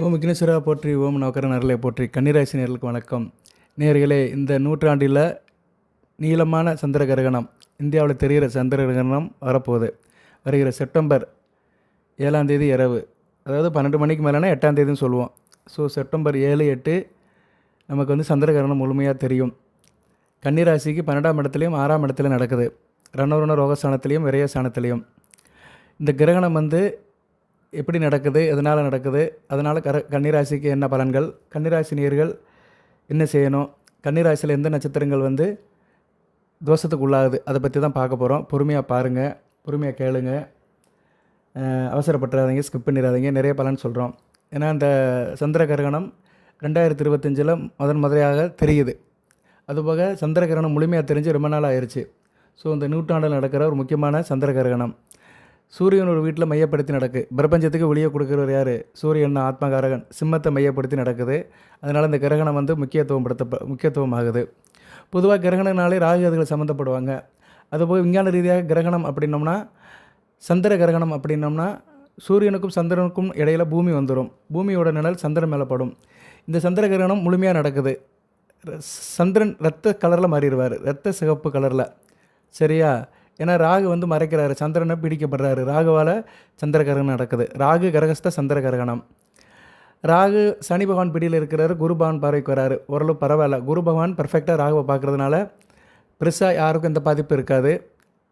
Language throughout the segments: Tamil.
ஓம் விக்னேஸ்வரா போற்றி ஓம் நவக்கரன் நரலை போற்றி. கன்னிராசி நேர்களுக்கு வணக்கம். நேர்களே இந்த நூற்றாண்டில் நீளமான சந்திர கிரகணம் இந்தியாவில் தெரிகிற சந்திர கிரகணம் வரப்போகுது. வருகிற செப்டம்பர் ஏழாம் தேதி இரவு. அதாவது பன்னெண்டு மணிக்கு மேலேனா எட்டாம் தேதின்னு சொல்லுவோம். ஸோ செப்டம்பர் ஏழு எட்டு நமக்கு வந்து சந்திர கிரகணம் முழுமையாக தெரியும். கன்னிராசிக்கு பன்னெண்டாம் இடத்துலையும் ஆறாம் இடத்துலையும் நடக்குது. ரணவரண ரோகஸ்தானத்துலேயும் விரயஸ்தானத்துலேயும். இந்த கிரகணம் வந்து எப்படி நடக்குது எதனால் நடக்குது அதனால் கர கன்னிராசிக்கு என்ன பலன்கள் கன்னிராசி நேர்கள் என்ன செய்யணும் கன்னிராசியில் எந்த நட்சத்திரங்கள் வந்து தோஷத்துக்கு உள்ளாகுது அதை பற்றி தான் பார்க்க போகிறோம் பொறுமையாக பாருங்கள் பொறுமையாக கேளுங்க. அவசரப்பட்டுறாதீங்க ஸ்கிப் பண்ணிடாதீங்க நிறைய பலன் சொல்கிறோம் ஏன்னா இந்த சந்திர கிரகணம் ரெண்டாயிரத்தி இருபத்தஞ்சில் முதன் முதலையாக தெரியுது. அதுபோக சந்திர கிரகணம் முழுமையாக தெரிஞ்சு ரொம்ப நாள் ஆயிடுச்சு ஸோ இந்த நூற்றாண்டில் நடக்கிற ஒரு முக்கியமான சந்திர கிரகணம். சூரியன் ஒரு வீட்டில் மையப்படுத்தி நடக்கு. பிரபஞ்சத்துக்கு வெளியே கொடுக்குறவர் யார்? சூரியன் ஆத்மகாரகன். சிம்மத்தை மையப்படுத்தி நடக்குது. அதனால் இந்த கிரகணம் வந்து முக்கியத்துவம் படுத்த முக்கியத்துவம் ஆகுது பொதுவாக கிரகணனாலே ராகுகதிகள் சம்மந்தப்படுவாங்க. அதுபோல் விஞ்ஞான ரீதியாக கிரகணம் அப்படின்னோம்னா சந்திர கிரகணம் அப்படின்னோம்னா சூரியனுக்கும் சந்திரனுக்கும் இடையில பூமி வந்துடும் பூமியோட நிழல் சந்திரன் மேலே படும். இந்த சந்திர கிரகணம் முழுமையாக நடக்குது. ர- சந்திரன் ரத்த கலரில் மாறிடுவார். ரத்த சிகப்பு கலரில். சரியா? ஏன்னா ராகு வந்து மறைக்கிறாரு சந்திரனை பிடிக்கப்படுறாரு. ராகுவால் சந்திர கிரகணம் நடக்குது. ராகு கரகஸ்த சந்திர கிரகணம் ராகு சனி பகவான் பிடியில் இருக்கிறாரு குரு பகவான் பார்வைக்கு வராரு. ஓரளவு பரவாயில்ல. குரு பகவான் பர்ஃபெக்டாக ராகுவை பார்க்குறதுனால பெருசாக யாருக்கும் எந்த பாதிப்பு இருக்காது.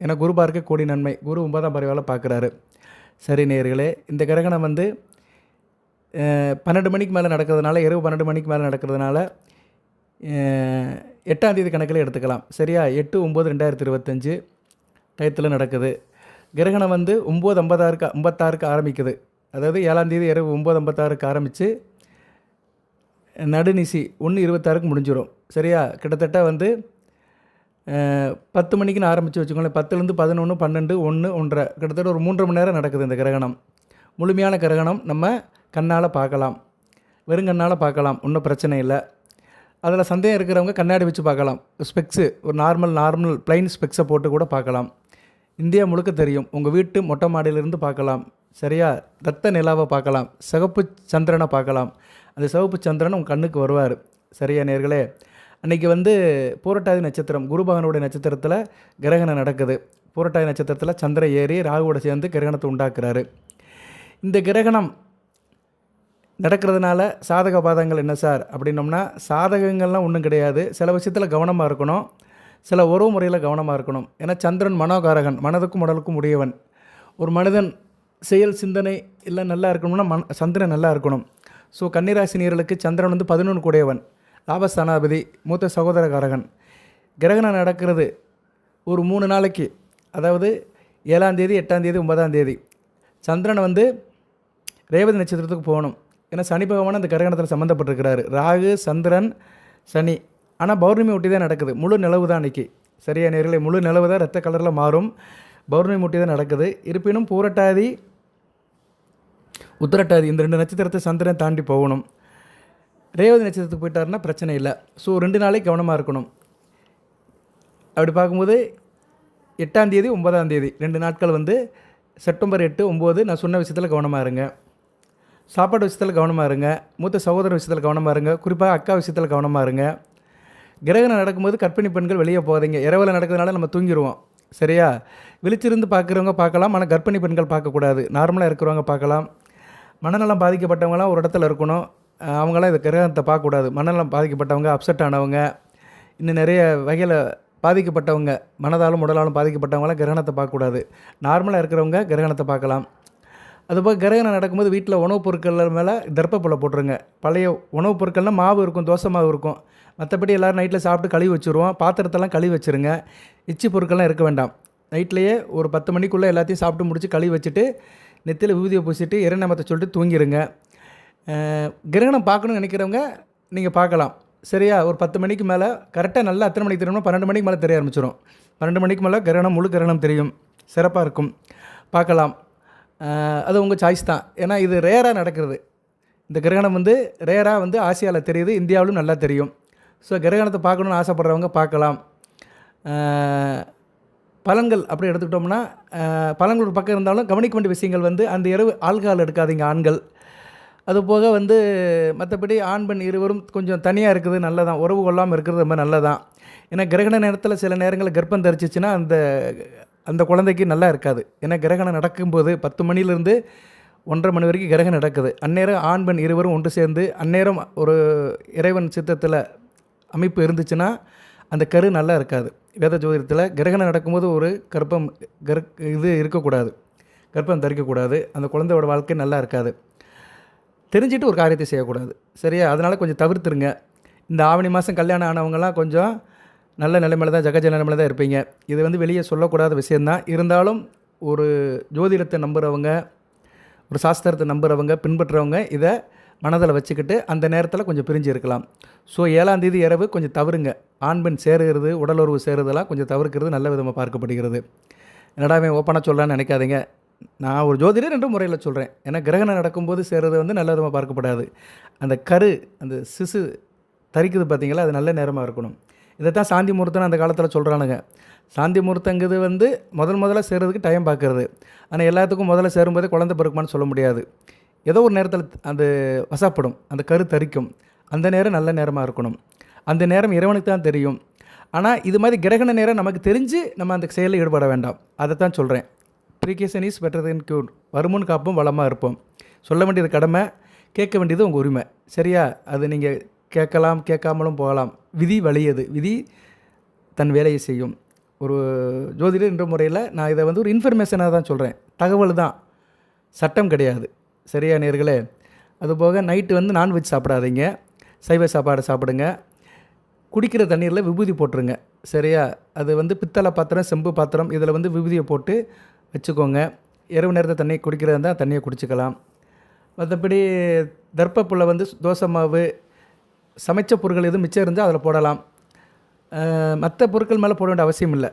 ஏன்னா குரு பார்க்க கோடி நன்மை. குரு ஒன்பதாம் பறவையால் பார்க்குறாரு. சரி நேர்களே இந்த கிரகணம் வந்து பன்னெண்டு மணிக்கு மேலே நடக்கிறதுனால இரவு பன்னெண்டு மணிக்கு மேலே நடக்கிறதுனால எட்டாம் தேதி கணக்கில் எடுத்துக்கலாம். சரியா? எட்டு ஒம்பது ரெண்டாயிரத்தி இருபத்தஞ்சு. டயத்தில் நடக்குது. கிரகணம் வந்து ஒம்பது ஐம்பதாறுக்கு ஐம்பத்தாறுக்கு ஆரம்பிக்குது. அதாவது ஏழாந்தேதி இரவு ஒம்பது ஐம்பத்தாறுக்கு ஆரம்பித்து நடுநிசி ஒன்று இருபத்தாறுக்கு முடிஞ்சிடும் சரியா? கிட்டத்தட்ட வந்து பத்து மணிக்குன்னு ஆரம்பித்து வச்சுக்கோங்களேன். பத்துலேருந்து பதினொன்று பன்னெண்டு ஒன்று ஒன்றரை. கிட்டத்தட்ட ஒரு மூன்றரை மணி நேரம் நடக்குது இந்த கிரகணம். முழுமையான கிரகணம் நம்ம கண்ணால் பார்க்கலாம். வெறுங்கண்ணால் பார்க்கலாம். ஒன்றும் பிரச்சனை இல்லை. அதில் சந்தேகம் இருக்கிறவங்க கண்ணாடி வச்சு பார்க்கலாம். ஸ்பெக்ஸு ஒரு நார்மல் நார்மல் ப்ளைன் ஸ்பெக்ஸை போட்டு கூட பார்க்கலாம். இந்தியா முழுக்க தெரியும். உங்கள் வீட்டு மொட்டை மாடியிலிருந்து பார்க்கலாம். சரியா? ரத்த நிலாவை பார்க்கலாம். சிகப்பு சந்திரனை பார்க்கலாம். அந்த சிவப்பு சந்திரன் உங்கள் கண்ணுக்கு வருவார். சரியா நேர்களே? அன்றைக்கி வந்து பூரட்டாதி நட்சத்திரம் குருபகனுடைய நட்சத்திரத்தில் கிரகணம் நடக்குது. பூரட்டாதி நட்சத்திரத்தில் சந்திர ஏறி ராகுவோட சேர்ந்து கிரகணத்தை உண்டாக்குறாரு. இந்த கிரகணம் நடக்கிறதுனால சாதக பாதங்கள் என்ன சார்? அப்படின்னோம்னா சாதகங்கள்லாம் ஒன்றும் கிடையாது. சில விஷயத்தில் கவனமாக இருக்கணும். சில உறவு முறையில் கவனமாக இருக்கணும். ஏன்னா சந்திரன் மனோகாரகன் மனதுக்கும் உடலுக்கும் உடையவன். ஒரு மனிதன் செயல் சிந்தனை இல்லை நல்லா இருக்கணும்னா மன சந்திரன் நல்லா இருக்கணும். ஸோ கன்னிராசினியர்களுக்கு சந்திரன் வந்து பதினொன்று கூடையவன். லாபஸ்தானாபதி மூத்த சகோதரகாரகன். கிரகணம் நடக்கிறது ஒரு மூணு நாளைக்கு. அதாவது ஏழாம் தேதி எட்டாம் தேதி ஒன்பதாம் தேதி. சந்திரன் வந்து ரேவதி நட்சத்திரத்துக்கு போகணும். ஏன்னா சனி பகவான் அந்த கிரகணத்தில் சம்மந்தப்பட்டிருக்கிறாரு ராகு சந்திரன் சனி. ஆனால் பௌர்ணமி ஒட்டி தான் நடக்குது. முழு நிலவு தான் அன்றைக்கி சரியா நேர்களே முழு நிலவு தான் ரத்த கலரில் மாறும். பௌர்ணமி ஒட்டி தான் நடக்குது. இருப்பினும் பூரட்டாதி உத்திரட்டாதி இந்த ரெண்டு நட்சத்திரத்தை சந்திரன் தாண்டி போகணும். ரேவதி நட்சத்திரத்துக்கு போயிட்டாருன்னா பிரச்சனை இல்லை. ஸோ ரெண்டு நாளைக்கு கவனமாக இருக்கணும். அப்படி பார்க்கும்போது எட்டாம் தேதி ஒன்பதாம் தேதி ரெண்டு நாட்கள் வந்து செப்டம்பர் எட்டு ஒம்பது நான் சொன்ன விஷயத்தில் கவனமாக இருங்க. சாப்பாடு விஷயத்தில் கவனமாக இருங்க. மூத்த சகோதர விஷயத்தில் கவனமாக இருங்க. குறிப்பாக அக்கா விஷயத்தில் கவனமாக இருங்க. கிரகணம் நடக்கும்போது கற்பிணி பெண்கள் வெளியே போகாதீங்க. இரவில் நடக்கிறதுனால நம்ம தூங்கிடுவோம் சரியா? விழிச்சிருந்து பார்க்குறவங்க பார்க்கலாம். ஆனால் கர்ப்பிணி பெண்கள் பார்க்கக்கூடாது. நார்மலாக இருக்கிறவங்க பார்க்கலாம். மனநலம் பாதிக்கப்பட்டவங்களாம் ஒரு இடத்துல இருக்கணும். அவங்களாம் இந்த கிரகணத்தை பார்க்கக்கூடாது. மனநலம் பாதிக்கப்பட்டவங்க அப்செட் ஆனவங்க இன்னும் நிறைய வகையில் பாதிக்கப்பட்டவங்க மனதாலும் உடலாலும் பாதிக்கப்பட்டவங்களாம் கிரகணத்தை பார்க்கக்கூடாது. நார்மலாக இருக்கிறவங்க கிரகணத்தை பார்க்கலாம். அதுபோக கிரகணம் நடக்கும்போது வீட்டில் உணவுப் பொருட்கள் மேலே தர்ப்பப்பழம் போட்டுருங்க. பழைய உணவுப் பொருட்கள்னால் மாவு இருக்கும் தோசை மாவு இருக்கும். மற்றபடி எல்லோரும் நைட்டில் சாப்பிட்டு கழுவி வச்சுருவோம். பாத்திரத்தெல்லாம் கழுவி வச்சுருங்க. இச்சி பொருட்கள்லாம் இருக்க வேண்டாம். நைட்லேயே ஒரு பத்து மணிக்குள்ளே எல்லாத்தையும் சாப்பிட்டு முடித்து கழுவி வச்சுட்டு நெத்தியில் ஊதியை பூசிட்டு இறைநமத்தை சொல்லிட்டு தூங்கிடுங்க கிரகணம் பார்க்கணும்னு நினைக்கிறவங்க நீங்கள் பார்க்கலாம். சரியா? ஒரு பத்து மணிக்கு மேலே கரெக்டாக நல்லா எத்தனை மணிக்கு தெரியும்னா பன்னெண்டு மணிக்கு மேலே தெரிய ஆரம்பிச்சிடும் பன்னெண்டு மணிக்கு மேலே கிரகணம் முழு கிரகணம் தெரியும். சிறப்பாக இருக்கும். பார்க்கலாம். அது உங்கள் சாய்ஸ் தான். ஏன்னா இது ரேராக நடக்கிறது. இந்த கிரகணம் வந்து ரேராக வந்து ஆசியாவில் தெரியுது இந்தியாவிலும் நல்லா தெரியும். ஸோ கிரகணத்தை பார்க்கணுன்னு ஆசைப்பட்றவங்க பார்க்கலாம். பலன்கள் அப்படி எடுத்துக்கிட்டோம்னா பலன்கள் ஒரு பக்கம் இருந்தாலும் கவனிக்க வேண்டிய விஷயங்கள் வந்து அந்த இரவு ஆள்கால் எடுக்காதீங்க ஆண்கள். அதுபோக வந்து மற்றபடி ஆண் பெண் இருவரும் கொஞ்சம் தனியாக இருக்குது நல்லதான். உறவு கொள்ளாமல் இருக்கிறது ரொம்ப நல்லதான். ஏன்னா கிரகண நேரத்தில் சில நேரங்களில் கர்ப்பம் தரிச்சிச்சுன்னா அந்த அந்த குழந்தைக்கு நல்லா இருக்காது. ஏன்னா கிரகணம் நடக்கும்போது பத்து மணிலேருந்து ஒன்றரை மணி வரைக்கும் கிரகணம் நடக்குது. அந்நேரம் ஆண் பெண் இருவரும் ஒன்று சேர்ந்து அந்நேரம் ஒரு இறைவன் சித்தத்தில் அமைப்பு இருந்துச்சுன்னா அந்த கரு நல்லா இருக்காது. வேத ஜோதிடத்தில் கிரகணம் நடக்கும்போது ஒரு கர்ப்பம் கர் இது இருக்கக்கூடாது. கர்ப்பம் தரிக்கக்கூடாது. அந்த குழந்தையோட வாழ்க்கை நல்லா இருக்காது. தெரிஞ்சுட்டு ஒரு காரியத்தை செய்யக்கூடாது. சரியா? அதனால் கொஞ்சம் தவிர்த்துருங்க. இந்த ஆவணி மாதம் கல்யாணம் ஆனவங்கலாம் கொஞ்சம் நல்ல நிலைமையில தான் ஜகஜ நிலைமையில தான் இருப்பீங்க. இது வந்து வெளியே சொல்லக்கூடாத விஷயந்தான். இருந்தாலும் ஒரு ஜோதிடத்தை நம்புகிறவங்க ஒரு சாஸ்திரத்தை நம்புகிறவங்க பின்பற்றுறவங்க இதை மனதில் வச்சுக்கிட்டு அந்த நேரத்தில் கொஞ்சம் பிரிஞ்சு இருக்கலாம். ஸோ ஏழாம் தேதி இரவு கொஞ்சம் தவறுங்க. ஆண் பெண் சேருகிறது உடலுறவு சேருறதெல்லாம் கொஞ்சம் தவிர்க்கிறது நல்ல விதமாக பார்க்கப்படுகிறது. என்னடா ஓப்பனாக சொல்லலான்னு நினைக்காதீங்க. நான் ஒரு ஜோதிடர் என்ற முறையில் சொல்கிறேன் ஏன்னா கிரகணம் நடக்கும்போது சேர்றது வந்து நல்ல விதமாக பார்க்கப்படாது. அந்த கரு அந்த சிசு தரிக்குது பார்த்தீங்களா? அது நல்ல நேரமாக இருக்கணும். இதை தான் சாந்தி முகூர்த்தம்னு அந்த காலத்தில் சொல்கிறானுங்க சாந்தி முகூர்த்தங்கிறது வந்து முதல் முதல்ல சேர்றதுக்கு டைம் பார்க்குறது ஆனால் எல்லாத்துக்கும் முதல்ல சேரும்போதே குழந்தை பிறக்குமான்னு சொல்ல முடியாது. ஏதோ ஒரு நேரத்தில் அது வசப்படும் அந்த கரு தரிக்கும். அந்த நேரம் நல்ல நேரமாக இருக்கணும். அந்த நேரம் இறைவனுக்கு தான் தெரியும். ஆனால் இது மாதிரி கிரகண நேரம் நமக்கு தெரிஞ்சு நம்ம அந்த செயலில் ஈடுபட வேண்டாம். அதை தான் சொல்கிறேன் precaution is better than cure வருமுன் காப்பும் வளமாக இருப்போம். சொல்ல வேண்டியது கடமை கேட்க வேண்டியது உங்கள் உரிமை. சரியா? அது நீங்கள் கேட்கலாம் கேட்காமலும் போகலாம். விதி வலியது விதி தன் வேலையை செய்யும். ஒரு ஜோதிடர் என்ற முறையில் நான் இதை வந்து ஒரு இன்ஃபர்மேஷனாக தான் சொல்கிறேன் தகவல் தான். சட்டம் கிடையாது. சரியா நேர்களே? அதுபோக நைட்டு வந்து நான்வெஜ் சாப்பிடாதீங்க. சைவ சாப்பாடு சாப்பிடுங்க. குடிக்கிற தண்ணீரில் விபூதி போட்டுருங்க. சரியா? அது வந்து பித்தளை பாத்திரம் செம்பு பாத்திரம் இதில் வந்து விபூதியை போட்டு வச்சுக்கோங்க. இரவு நேரத்தை தண்ணி குடிக்கிறதா இருந்தால் தண்ணியை குடிச்சிக்கலாம். மற்றபடி தர்ப்பப்புள்ள வந்து தோசை மாவு சமைச்ச பொருட்கள் எதுவும் மிச்சம் இருந்தால் அதில் போடலாம். மற்ற பொருட்கள் மேலே போட வேண்டிய அவசியம் இல்லை.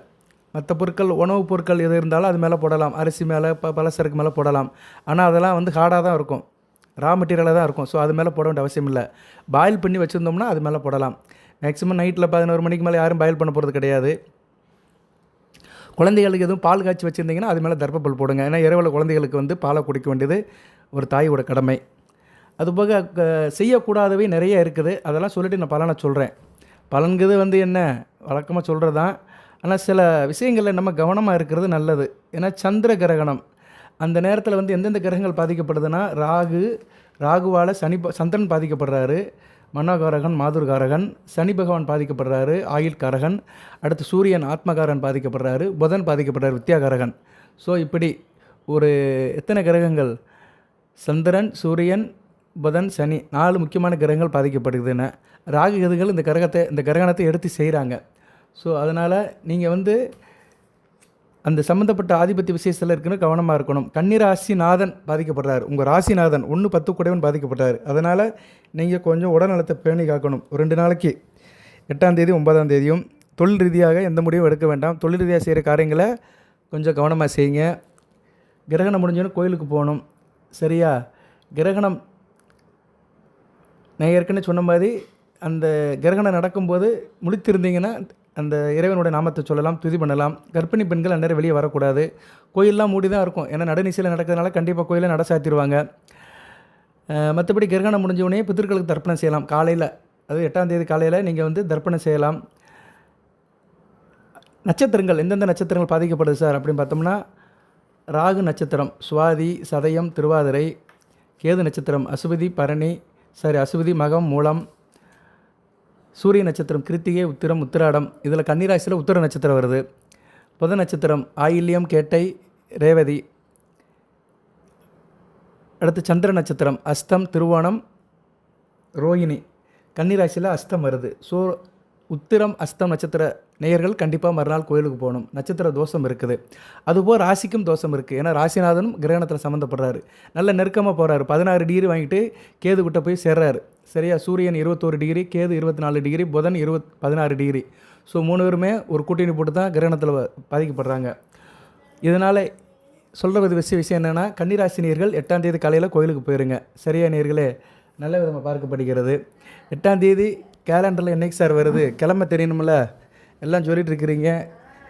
மற்ற பொருட்கள் உணவுப் பொருட்கள் எது இருந்தாலும் அது மேலே போடலாம். அரிசி மேலே ப பலசரக்கு மேலே போடலாம். ஆனால் அதெல்லாம் வந்து ஹார்டாக தான் இருக்கும். ரா மெட்டீரியலாக தான் இருக்கும். ஸோ அது மேலே போட வேண்டிய அவசியம் இல்லை. பாயில் பண்ணி வச்சுருந்தோம்னா அது மேலே போடலாம். மேக்ஸிமம் நைட்டில் பதினோரு மணிக்கு மேலே யாரும் பாயில் பண்ண போகிறது கிடையாது. குழந்தைகளுக்கு எதுவும் பால் காய்ச்சி வச்சுருந்தீங்கன்னா அது மேலே தர்ப்பப்பல் போடுங்க. ஏன்னா இரவில் குழந்தைகளுக்கு வந்து பாலை குடிக்க வேண்டியது ஒரு தாயோட கடமை. அதுபோக செய்யக்கூடாதவை நிறைய இருக்குது. அதெல்லாம் சொல்லிவிட்டு நான் பலனை சொல்கிறேன் பலன்கிறது வந்து என்ன? வழக்கமாக சொல்கிறது தான் ஆனால் சில விஷயங்களில் நம்ம கவனமாக இருக்கிறது நல்லது. ஏன்னா சந்திர கிரகணம் அந்த நேரத்தில் வந்து எந்தெந்த கிரகங்கள் பாதிக்கப்படுதுன்னா ராகு ராகுவால் சனி ப- சந்திரன் பாதிக்கப்படுறாரு மனோகாரகன் மாதுர்காரகன் சனி பகவான் பாதிக்கப்படுறாரு ஆயுள் காரகன் அடுத்து சூரியன் ஆத்மகாரன் பாதிக்கப்படுறாரு புதன் பாதிக்கப்படுறாரு வித்யாகாரகன். ஸோ இப்படி ஒரு எத்தனை கிரகங்கள்? சந்திரன் சூரியன் புதன் சனி நாலு முக்கியமான கிரகங்கள் பாதிக்கப்படுதுன்னு. ராகு கதுகள் இந்த கிரகத்தை இந்த கிரகணத்தை எடுத்து செய்கிறாங்க. ஸோ அதனால் நீங்கள் வந்து அந்த சம்மந்தப்பட்ட ஆதிபத்திய விசேஷத்தில் இருக்குன்னு கவனமாக இருக்கணும். கன்னிராசிநாதன் பாதிக்கப்படுறார். உங்கள் ராசிநாதன் ஒன்று பத்து கூடவன் பாதிக்கப்படுறாரு. அதனால் நீங்கள் கொஞ்சம் உடல்நலத்தை பேணி காக்கணும். ரெண்டு நாளைக்கு. எட்டாம் தேதி ஒன்பதாம் தேதியும். தொழில் ரீதியாக எந்த முடிவும் எடுக்க வேண்டாம். தொழில் ரீதியாக செய்கிற காரியங்களை கொஞ்சம் கவனமாக செய்யுங்க. கிரகணம் முடிஞ்சோன்னு கோயிலுக்கு போகணும். சரியா? கிரகணம் நான் ஏற்கனவே சொன்ன மாதிரி அந்த கிரகணம் நடக்கும்போது முழித்திருந்தீங்கன்னா அந்த இறைவனுடைய நாமத்தை சொல்லலாம் துதி பண்ணலாம். கர்ப்பிணி பெண்கள் அந்நேரம் வெளியே வரக்கூடாது. கோயிலெலாம் மூடி தான் இருக்கும். ஏன்னா நடுநிசையில் நடக்கிறதுனால கண்டிப்பாக கோயிலில் நட சாத்திடுவாங்க. மற்றபடி கிரகணம் முடிஞ்ச உடனே பித்திருக்களுக்கு தர்ப்பணம் செய்யலாம். காலையில் அது எட்டாம் தேதி காலையில் நீங்கள் வந்து தர்ப்பணம் செய்யலாம். நட்சத்திரங்கள் எந்தெந்த நட்சத்திரங்கள் பாதிக்கப்படுது சார் அப்படின்னு பார்த்தோம்னா ராகு நட்சத்திரம் சுவாதி சதயம் திருவாதிரை கேது நட்சத்திரம் அசுவதி பரணி சாரி அசுவதி மகம் மூலம் சூரிய நட்சத்திரம் கிருத்திகை உத்திரம் உத்திராடம். இதில் கன்னிராசியில் உத்திர நட்சத்திரம் வருது. புத நட்சத்திரம் ஆயில்யம் கேட்டை ரேவதி. அடுத்து சந்திர நட்சத்திரம் அஸ்தம் திருவோணம் ரோஹிணி கன்னிராசியில் அஸ்தம் வருது. ஸோ உத்திரம் அஸ்தம் நட்சத்திர நேயர்கள் கண்டிப்பாக மறுநாள் கோயிலுக்கு போகணும். நட்சத்திர தோஷம் இருக்குது. அதுபோல் ராசிக்கும் தோஷம் இருக்குது ஏன்னா ராசிநாதனும் கிரகணத்தில் சம்மந்தப்படுறாரு நல்ல நெருக்கமாக போகிறாரு பதினாறு டிகிரி வாங்கிட்டு கேது கிட்ட போய் சேர்றாரு. சரியா? சூரியன் இருபத்தோரு டிகிரி கேது இருபத்தி நாலு டிகிரி புதன் இருபத் பதினாறு டிகிரி ஸோ மூணு பேருமே ஒரு கூட்டணி போட்டு தான் கிரகணத்தில் பாதிக்கப்படுறாங்க. இதனால் சொல்கிறது விஷய விஷயம் என்னென்னா கன்னிராசி நேர்கள் எட்டாம் தேதி காலையில் கோயிலுக்கு போயிருங்க. சரியா நேர்களே நல்ல விதமாக பார்க்கப்படுகிறது. எட்டாம் தேதி கேலண்டரில் என்னைக்கு சார் வருது? கிழமை தெரியணும்ல? எல்லாம் சொல்லிட்டு இருக்கிறீங்க.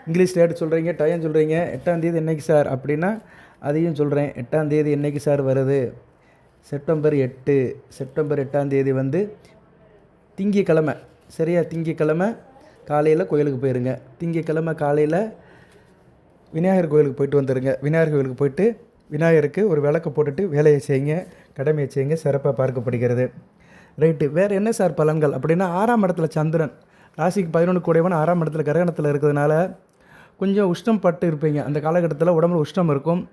இங்கிலீஷ் டேட் சொல்கிறீங்க டைம் சொல்கிறீங்க எட்டாந்தேதி என்றைக்கு என்னைக்கு சார்? அப்படின்னா அதையும் சொல்கிறேன் எட்டாந்தேதி என்றைக்கு என்னைக்கு சார் வருது? செப்டம்பர் எட்டு. செப்டம்பர் எட்டாந்தேதி வந்து திங்கக்கிழமை. சரியா? திங்கக்கிழமை காலையில் கோயிலுக்கு போயிருங்க. திங்கக்கிழமை காலையில் விநாயகர் கோயிலுக்கு போயிட்டு வந்துடுங்க விநாயகர் கோயிலுக்கு போயிட்டு விநாயகருக்கு ஒரு விளக்கு போட்டுட்டு வேலையை செய்யுங்க. கடமையை செய்யுங்க. சிறப்பாக பார்க்கப்படுகிறது. ரைட்டு. வேறு என்ன சார் பலன்கள்? அப்படின்னா ஆறாம் இடத்துல சந்திரன். ராசிக்கு பதினொன்று கூடையவன் ஆறாம் இடத்துல கிரகணத்தில் இருக்கிறதுனால கொஞ்சம் உஷ்ணம் பட்டு இருப்பீங்க. அந்த காலகட்டத்தில் உடம்புல உஷ்ணம் இருக்கும்.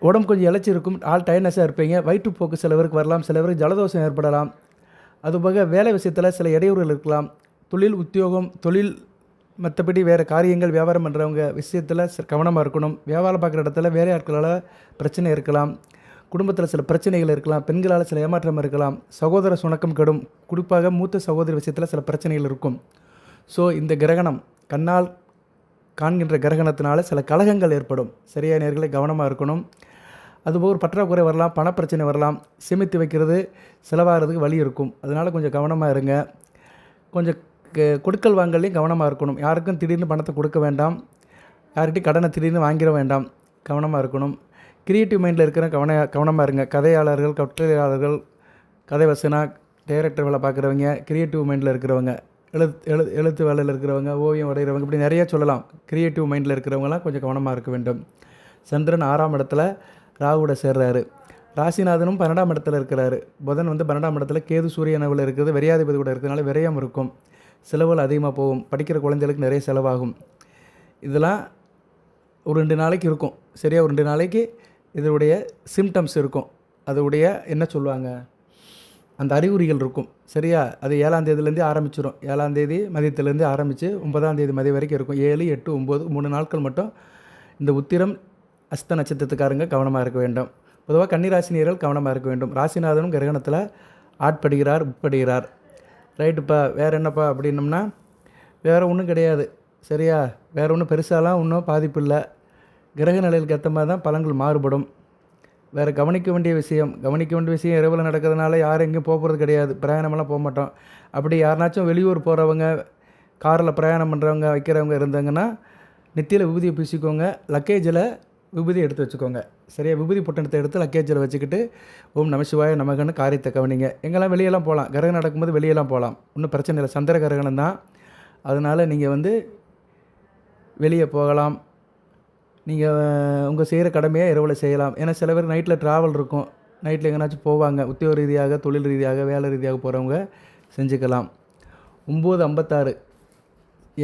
உடம்பு கொஞ்சம் இழைச்சி இருக்கும் ஆள் டயர்னஸாக இருப்பீங்க. வயிற்றுப்போக்கு சிலவருக்கு வரலாம். சில பேருக்கு ஜலதோஷம் ஏற்படலாம். அதுபோக வேலை விஷயத்தில் சில இடையூறுகள் இருக்கலாம். தொழில் உத்தியோகம் தொழில் மற்றபடி வேறு காரியங்கள் வியாபாரம் பண்ணுறவங்க விஷயத்தில் கவனமாக இருக்கணும். வியாபாரம் பார்க்குற இடத்துல வேலை ஆட்களால் பிரச்சனை இருக்கலாம். குடும்பத்தில் சில பிரச்சனைகள் இருக்கலாம் பெண்களால் சில ஏமாற்றம் இருக்கலாம் சகோதர சுணக்கம் கெடும் குறிப்பாக மூத்த சகோதரி விஷயத்தில் சில பிரச்சனைகள் இருக்கும். ஸோ இந்த கிரகணம் கண்ணால் காண்கின்ற கிரகணத்தினால சில கலகங்கள் ஏற்படும். சரியான நேர்களை கவனமாக இருக்கணும். அதுபோக ஒரு பற்றாக்குறை வரலாம் பணப்பிரச்சனை வரலாம் சேமித்து வைக்கிறது செலவாகிறதுக்கு வழி இருக்கும். அதனால் கொஞ்சம் கவனமாக இருங்க. கொஞ்சம் க- கொடுக்கல் வாங்கலையும் கவனமாக இருக்கணும். யாருக்கும் திடீர்னு பணத்தை கொடுக்க வேண்டாம். யார்கிட்டையும் கடனை திடீர்னு வாங்கிட வேண்டாம். கவனமாக இருக்கணும். கிரியேட்டிவ் மைண்டில் இருக்கிற கவன கவனமாக இருங்க. கதையாளர்கள் கட்டுரையாளர்கள் கதை வசனா டேரக்டர் வேலை பார்க்குறவங்க கிரியேட்டிவ் மைண்டில் இருக்கிறவங்க எழுத்து எழு எழுத்து வேலையில் இருக்கிறவங்க ஓவியம் வரைகிறவங்க இப்படி நிறைய சொல்லலாம். கிரியேட்டிவ் மைண்டில் இருக்கிறவங்கலாம் கொஞ்சம் கவனமாக இருக்க வேண்டும். சந்திரன் ஆறாம் இடத்துல ராகுவோட சேர்றாரு. ராசிநாதனும் பன்னெண்டாம் இடத்துல இருக்கிறாரு. புதன் வந்து பன்னெண்டாம் இடத்துல கேது சூரியனவில் இருக்கிறது விரையாதிபதி கூட இருக்கிறதுனால விரயம் இருக்கும். செலவுகள் அதிகமாக போகும். படிக்கிற குழந்தைகளுக்கு நிறைய செலவாகும். இதெல்லாம் ஒரு ரெண்டு நாளைக்கு இருக்கும். சரியா ஒரு ரெண்டு நாளைக்கு இதனுடைய சிம்டம்ஸ் இருக்கும். அதோடைய என்ன சொல்லுவாங்க? அந்த அறிகுறிகள் இருக்கும். சரியா? அது ஏழாந்தேதியிலேருந்து ஆரம்பிச்சிடும் ஏழாம் தேதி மதியத்துலேருந்து ஆரம்பித்து ஒன்பதாம் தேதி மதியம் வரைக்கும் இருக்கும். ஏழு எட்டு ஒம்பது மூணு நாட்கள் மட்டும் இந்த உத்திரம் அஸ்த நட்சத்திரத்துக்காரங்க கவனமாக இருக்க வேண்டும். பொதுவாக கன்னிராசினியர்கள் கவனமாக இருக்க வேண்டும். ராசிநாதனும் கிரகணத்தில் ஆட்படுகிறார் உட்படுகிறார். ரைட்டுப்பா வேறு என்னப்பா அப்படின்னம்னா வேறு ஒன்றும் கிடையாது. சரியா? வேறு ஒன்றும் பெருசாலாம் ஒன்றும் பாதிப்பு இல்லை. கிரக நிலையில் ஏற்ற மாதிரி தான் பலன்கள் மாறுபடும். வேறு கவனிக்க வேண்டிய விஷயம் கவனிக்க வேண்டிய விஷயம் இரவில் நடக்கிறதுனால யாரும் எங்கேயும் போகிறது கிடையாது. பிரயாணமெல்லாம் போக மாட்டோம். அப்படி யாருனாச்சும் வெளியூர் போகிறவங்க காரில் பிரயாணம் பண்ணுறவங்க வைக்கிறவங்க இருந்தாங்கன்னா நெத்தியில் விபூதியை பூசிக்கோங்க. லக்கேஜில் விபூதி எடுத்து வச்சுக்கோங்க. சரியா? விபூதி புட்டணத்தை எடுத்து லக்கேஜில் வச்சுக்கிட்டு ஓம் நமசிவாய நமகன்னு காரியத்தை கவனிங்க. எங்கெல்லாம் வெளியெல்லாம் போகலாம்? கிரகம் நடக்கும்போது வெளியெல்லாம் போகலாம். ஒன்றும் பிரச்சனை இல்லை. சந்திர கிரகணம் தான் அதனால் நீங்கள் வந்து வெளியே போகலாம். நீங்கள் உங்கள் செய்கிற கடமையை இரவில் செய்யலாம். ஏன்னா சில பேர் நைட்டில் ட்ராவல் இருக்கும். நைட்டில் எங்கேனாச்சும் போவாங்க. உத்தியோக ரீதியாக தொழில் ரீதியாக வேலை ரீதியாக போகிறவங்க செஞ்சுக்கலாம். ஒம்பது ஐம்பத்தாறு.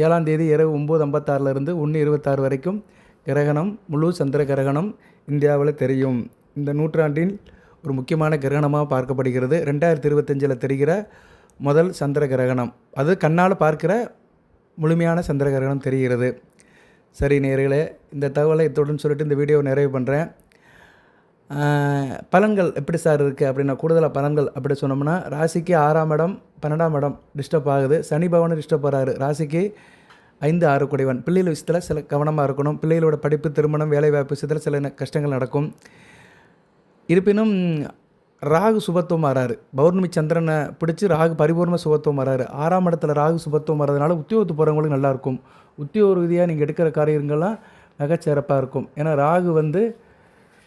ஏழாம் தேதி இரவு ஒம்பது ஐம்பத்தாறுலேருந்து ஒன்று இருபத்தாறு வரைக்கும் கிரகணம் முழு சந்திர கிரகணம் இந்தியாவில் தெரியும். இந்த நூற்றாண்டில் ஒரு முக்கியமான கிரகணமாக பார்க்கப்படுகிறது. ரெண்டாயிரத்தி இருபத்தஞ்சில் தெரிகிற முதல் சந்திர கிரகணம். அது கண்ணால் பார்க்கிற முழுமையான சந்திர கிரகணம் தெரிகிறது. சரி நேர்களே இந்த தகவலை இத்துடன் சொல்லிட்டு இந்த வீடியோவை நிறைவு பண்ணுறேன் பலன்கள் எப்படி சார் இருக்குது அப்படின்னா கூடுதலாக பலன்கள் அப்படி சொன்னோம்னா ராசிக்கு ஆறாம் இடம் பன்னெண்டாம் இடம் டிஸ்டர்ப் ஆகுது. சனி பவனும் டிஸ்டர்ப் போகிறாரு ராசிக்கு ஐந்து ஆறு குடைவன். பிள்ளைகள் விஷயத்தில் சில கவனமாக இருக்கணும். பிள்ளைகளோட படிப்பு திருமணம் வேலைவாய்ப்பு விஷயத்தில் சில கஷ்டங்கள் நடக்கும். இருப்பினும் ராகு சுபத்துவம் வராரு. பௌர்ணமி சந்திரனை பிடிச்சி ராகு பரிபூர்ண சுபத்துவம் வராரு. ஆறாம் இடத்துல ராகு சுபத்துவம் வர்றதுனால உத்தியோகத்து போகிறவங்களுக்கு நல்லாயிருக்கும் உத்தியோக ரீதியாக நீங்கள் எடுக்கிற காரியங்கள்லாம் மிகச்சிறப்பாக இருக்கும். ஏன்னா ராகு வந்து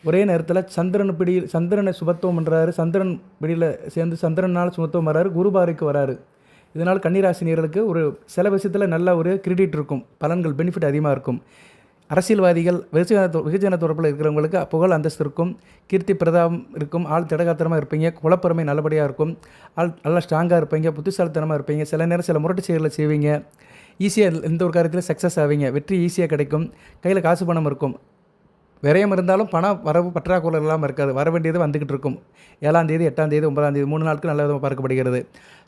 ஒரே நேரத்தில் சந்திரன் பிடி சந்திரனை சுபத்துவம் பண்ணுறாரு சந்திரன் பிடியில் சேர்ந்து சந்திரனால் சுபத்துவம் வராரு குருபாருக்கு வராரு. இதனால் கன்னிராசினியர்களுக்கு ஒரு சில விஷயத்தில் நல்ல ஒரு கிரெடிட் இருக்கும். பலன்கள் பெனிஃபிட் அதிகமாக இருக்கும். அரசியல்வாதிகள் வெகுஜன வெகுஜன தொடர்பில் இருக்கிறவங்களுக்கு புகழ் அந்தஸ்து இருக்கும் கீர்த்தி பிரதாபம் இருக்கும் ஆள் திடகாத்திரமாக இருப்பீங்க குலப்பெருமை நல்லபடியாக இருக்கும் ஆள் நல்லா ஸ்ட்ராங்காக இருப்பீங்க புத்திசாலித்தனமாக இருப்பீங்க சில நேரம் சில முரட்டு செயல்களை செய்வீங்க ஈஸியாக எந்த ஒரு காரியத்தில் சக்ஸஸ் ஆவீங்க வெற்றி ஈஸியாக கிடைக்கும் கையில் காசு பணம் இருக்கும் விரயம் இருந்தாலும் பணம் வரவு பற்றாக்குறை இல்லாமல் இருக்காது வர வேண்டியது வந்துக்கிட்டு இருக்கும் ஏழாம் தேதி எட்டாம் தேதி ஒன்பதாம் தேதி மூணு நாட்கள் நல்ல விதமாக பார்க்கப்படுகிறது.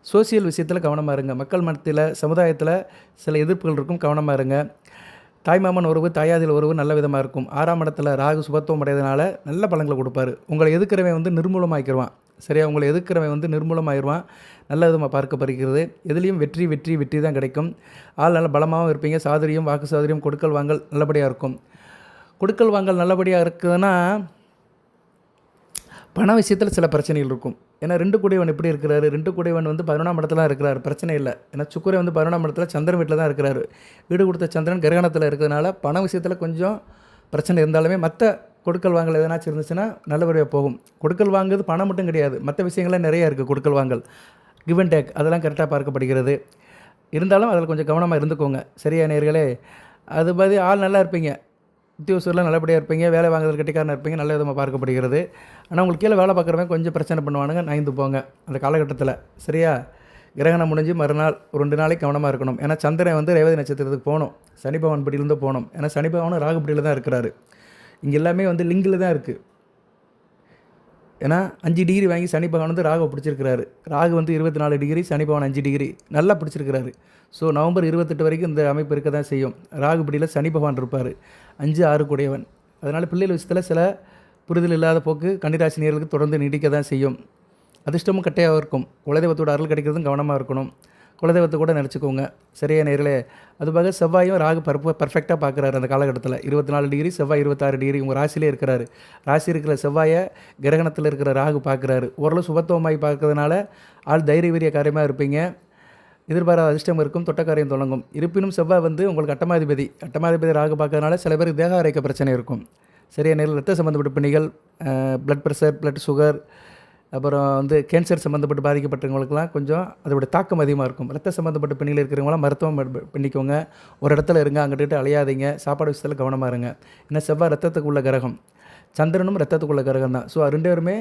சோசியல் விஷயத்தில் கவனமாக இருங்க மக்கள் மனத்தில் சமுதாயத்தில் சில எதிர்ப்புகள் இருக்கும் கவனமாக இருங்க. தாய்மாமன் உறவு தாயாதில் உறவு நல்ல விதமாக இருக்கும். ஆறாம் இடத்துல ராகு சுபத்துவம் அடையதுனால நல்ல பழங்களை கொடுப்பாரு. உங்களை எதுக்கிறவன் வந்து நிர்மூலமாக்கிடுவான் சரியா? உங்களை எதுக்கிறவன் வந்து நிர்மூலமாயிடுவான் நல்ல விதமாக பார்க்கப்படுகிறது எதுலேயும் வெற்றி வெற்றி வெற்றி தான் கிடைக்கும். ஆள் நல்ல பலமாகவும் இருப்பீங்க. சாதுரியம் வாக்கு சாதுரியம் கொடுக்கல் வாங்கல் நல்லபடியாக இருக்கும். கொடுக்கல் வாங்கல் நல்லபடியாக இருக்குதுன்னா பண விஷயத்தில் சில பிரச்சனைகள் இருக்கும். ஏன்னா ரெண்டு குடைவன் எப்படி இருக்கிறாரு? ரெண்டு குடைவன் வந்து பதினொன்றாம் இடத்துல தான் பிரச்சனை இல்லை. ஏன்னா சுக்கரை வந்து பதினொன்றாம் இடத்துல சந்திரன் வீட்டில் தான் இருக்கிறாரு. வீடு கொடுத்த சந்திரன் கிரகணத்தில் இருக்கிறதுனால பண விஷயத்தில் கொஞ்சம் பிரச்சனை இருந்தாலுமே மற்ற கொடுக்கல் வாங்கல் எதனாச்சும் இருந்துச்சுன்னா நல்லபடியாக போகும். கொடுக்கல் வாங்குறது பணம் மட்டும் கிடையாது. மற்ற விஷயங்கள்லாம் நிறையா இருக்குது கொடுக்கல் வாங்கல் கிவ் அண்ட் டேக் அதெல்லாம் கரெக்டாக பார்க்கப்படுகிறது. இருந்தாலும் அதில் கொஞ்சம் கவனமாக இருந்துக்கோங்க. சரியா நேர்களே அது மாதிரி ஆள் நல்லா இருப்பீங்க. உத்தியோகத்தில் நல்லபடியாக இருப்பீங்க வேலை வாங்குறதுல கட்டிக்காரன் இருப்பீங்க நல்ல விதமாக பார்க்கப்படுகிறது. ஆனால் உங்களுக்கு கீழே வேலை பார்க்குறவங்க கொஞ்சம் பிரச்சனை பண்ணுவானுங்க நயந்து போங்க. அந்த காலகட்டத்தில் சரியா? கிரகணம் முடிஞ்சு மறுநாள் ஒரு ரெண்டு நாளைக்கு கவனமாக இருக்கணும். ஏன்னா சந்திரன் வந்து ரேவதி நட்சத்திரத்துக்கு போகணும். சனிபவன் பகவான் படியிலேருந்து போகணும். ஏன்னா சனிபவனும் ராகுபடியில் தான் இருக்கிறாரு. இங்கே எல்லாமே வந்து லிங்கில் தான் இருக்குது ஏன்னா அஞ்சு டிகிரி வாங்கி சனி பகவான் வந்து ராகு பிடிச்சிருக்கிறாரு. ராகு வந்து இருபத்தி நாலு டிகிரி சனி பகவான் அஞ்சு டிகிரி நல்லா பிடிச்சிருக்கிறாரு. ஸோ நவம்பர் இருபத்தெட்டு வரைக்கும் இந்த அமைப்பு இருக்க தான் செய்யும். ராகு பிடியில் சனி பகவான் இருப்பார். அஞ்சு ஆறு கூடையவன். அதனால் பிள்ளைகள் விஷயத்தில் சில புரிதல் இல்லாத போக்கு கன்னிராசினியர்களுக்கு தொடர்ந்து நீடிக்க தான் செய்யும். அதிர்ஷ்டமும் கட்டையாக இருக்கும். குலதெய்வத்தோட அருள் கிடைக்கிறதும் கவனமாக இருக்கணும். குலதெய்வத்தை கூட நினச்சிக்கோங்க சரியா நேரில் அதுபோக செவ்வாயும் ராகு பர்ப பர்ஃபெக்டாக பார்க்குறாரு அந்த காலகட்டத்தில். இருபத்தி நாலு டிகிரி செவ்வாய் இருபத்தாறு டிகிரி உங்கள் ராசியிலே இருக்கிறாரு. ராசி இருக்கிற செவ்வாயை கிரகணத்தில் இருக்கிற ராகு பார்க்குறாரு. ஓரளவு சுபத்துவமாகி பார்க்கறதுனால ஆள் தைரிய வீரிய காரியமாக இருப்பீங்க. எதிர்பாராத அதிர்ஷ்டம் இருக்கும் தொட்டக்காரியம் தொடங்கும். இருப்பினும் செவ்வாய் வந்து உங்களுக்கு அட்டமாதிபதி. அட்டமாதிபதி ராகு பார்க்கறதுனால சில பேருக்கு தேக அரைக்க பிரச்சனை இருக்கும். சரியா நேரில் ரத்த சம்மந்தப்பட்ட பணிகள் ப்ளட் ப்ரெஷர் ப்ளட் சுகர் அப்புறம் வந்து கேன்சர் சம்மந்தப்பட்டு பாதிக்கப்பட்டவங்களுக்குலாம் கொஞ்சம் அதோடய தாக்கம் அதிகமாக இருக்கும். ரத்த சம்மந்தப்பட்ட பெண்ணில் இருக்கிறவங்களாம் மருத்துவம் பண்ணிக்கோங்க. ஒரு இடத்துல இருங்க அங்கிட்டு அலையாதீங்க. சாப்பாடு விஷயத்தில் கவனமாக இருங்க. ஏன்னா செவ்வாய் ரத்தத்துக்கு உள்ள கிரகம். சந்திரனும் ரத்தத்துக்குள்ள கிரகம் தான். ஸோ ரெண்டு பேருமே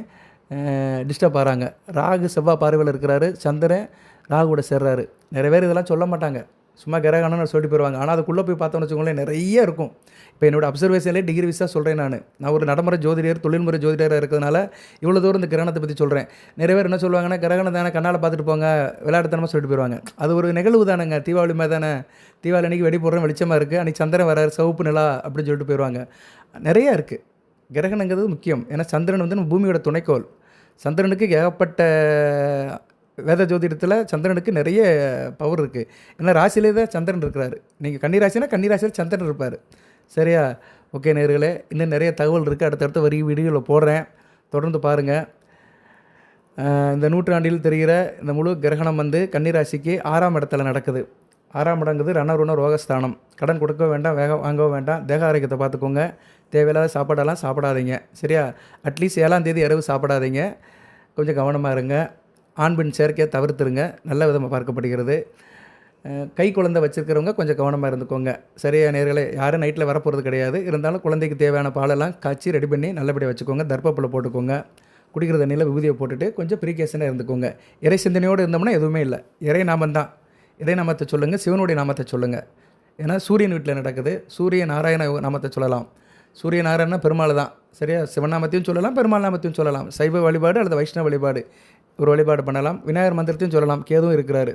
டிஸ்டர்ப் ஆகிறாங்க ராகு செவ்வாய் பார்வையில் இருக்கிறாரு. சந்திரன் ராகுவோட சேர்றாரு. நிறைய பேர் இதெல்லாம் சொல்ல மாட்டாங்க. சும்மா கிரகணம்னு சொல்லிட்டு போயிடுவாங்க ஆனால் அதுக்குள்ளே போய் பார்த்தோம்னு வச்சுக்கோங்களேன் நிறைய இருக்கும். இப்போ என்னோடய அப்சர்வேஷன்லேயே டிகிரி விசாக சொல்கிறேன் நான். நான் ஒரு நடைமுறை ஜோதிடர் தொழில்முறை ஜோதிடராக இருக்கிறதுனால இவ்வளோ தூரம் இந்த கிரகணத்தை பற்றி சொல்கிறேன் நிறைய பேர் என்ன சொல்லுவாங்கன்னா கிரகணம் தானே கண்ணால் பார்த்துட்டு போங்க விளையாட்டுத்தனமாக சொல்லிட்டு போயிடுவாங்க அது ஒரு நிகழ்வு தானேங்க. தீபாவளி மாதிரி தானே. தீபாவளி அன்றைக்கி வெடி போடுறோம் வெளிச்சமாக இருக்குது அன்றைக்கி சந்திரன் வராரு சவுப்பு நிலா அப்படின்னு சொல்லிட்டு போயிடுவாங்க நிறையா இருக்குது கிரகணங்கிறது முக்கியம். ஏன்னா சந்திரன் வந்து நம்ம பூமியோட துணைக்கோள். சந்திரனுக்கு ஏகப்பட்ட வேத ஜோதிடத்தில் சந்திரனுக்கு நிறைய பவர் இருக்குது ஏன்னா ராசியிலே தான் சந்திரன் இருக்கிறார். நீங்கள் கன்னி ராசினா கன்னி ராசியில் சந்திரன் இருப்பார். சரியா? ஓகே நேர்களே இன்னும் நிறைய தகவல் இருக்குது அடுத்தடுத்த வரி வீடியோவில் போடுறேன். தொடர்ந்து பாருங்கள் இந்த நூற்றாண்டில் தெரிகிற இந்த முழு கிரகணம் வந்து கன்னிராசிக்கு ஆறாம் இடத்துல நடக்குது. ஆறாம் இடங்கிறது ரணருண ரோகஸ்தானம். கடன் கொடுக்க வேண்டாம் வேக வாங்கவும் வேண்டாம் தேக ஆரோக்கியத்தை பார்த்துக்கோங்க. தேவையில்லாத சாப்பாடெல்லாம் சாப்பிடாதீங்க. சரியா? அட்லீஸ்ட் ஏழாம் தேதி இரவு சாப்பிடாதீங்க. கொஞ்சம் கவனமாக இருங்க. ஆண் பெண் சேர்க்கையை தவிர்த்துருங்க. நல்ல விதமாக பார்க்கப்படுகிறது. கை குழந்தை வச்சுருக்கிறவங்க கொஞ்சம் கவனமாக இருந்துக்கோங்க. சரியா நேர்களை யாரும் நைட்டில் வரப்போகிறது கிடையாது. இருந்தாலும் குழந்தைக்கு தேவையான பாலெல்லாம் காய்ச்சி ரெடி பண்ணி நல்லபடியாக வச்சுக்கோங்க. தர்ப்பப்பில் போட்டுக்கோங்க. குடிக்கிற தண்ணியில் விபூதியை போட்டுட்டு கொஞ்சம் ப்ரீகேஷனாக இருந்துக்கோங்க. இறை சிந்தனையோடு இருந்தோம்னா எதுவுமே இல்லை. இறை நாமம் தான் இறை நாமத்தை சொல்லுங்கள் சிவனுடைய நாமத்தை சொல்லுங்கள் ஏன்னா சூரியன் வீட்டில் நடக்குது. சூரிய நாராயண நாமத்தை சொல்லலாம். சூரிய நாராயணனா பெருமாள் தான். சரியா? சிவநாமத்தையும் சொல்லலாம் பெருமாள் நாமத்தையும் சொல்லலாம். சைவ வழிபாடு அல்லது வைஷ்ணவ வழிபாடு. ஒரு வழிபாடு பண்ணலாம். விநாயகர் மந்திரத்தையும் சொல்லலாம். கேதுவும் இருக்கிறாரு.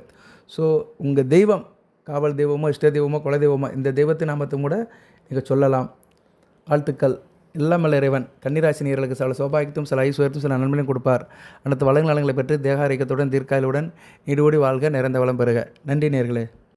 ஸோ உங்கள் தெய்வம் காவல் தெய்வமோ இஷ்ட தெய்வமோ குல தெய்வமோ இந்த தெய்வத்தின் நாமத்தும் கூட நீங்கள் சொல்லலாம். வாழ்த்துக்கள். இல்லாமல் இறைவன். கன்னிராசினியர்களுக்கு சில சௌபாகியத்தும் சில ஐஸ்வர்யத்தும் சில நன்மையும் கொடுப்பார். அனைத்து வளங்கள் நலங்களை பெற்று தேகாரிக்கத்துடன் ஆரோக்கியத்துடன் தீர்க்காயலுடன் நீடோடி வாழ்க நிறைந்த வளம் பெறுக. நன்றி நேர்களே